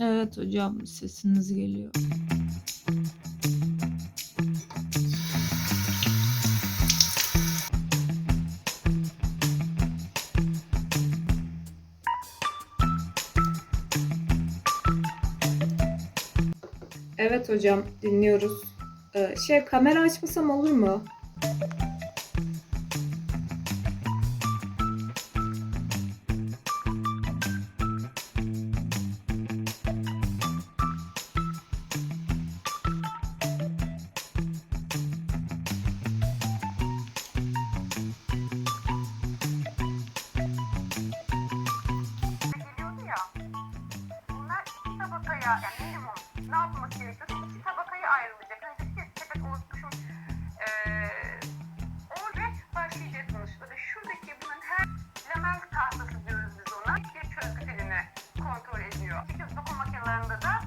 Evet hocam sesiniz geliyor. Evet hocam dinliyoruz. Ee, şey kamera açmasam olur mu? Tabakaya yani minimum ne yapılması gerekiyorsa iki tabakaya ayrılacak. Hani bir sepet unutmuşum. Ee, orada başlayacaksınız. Böyle şuradaki bunun her lemel tahtası diyoruz biz ona. Bir çözgü telini kontrol ediyor. Çünkü dokuma makinelerinde de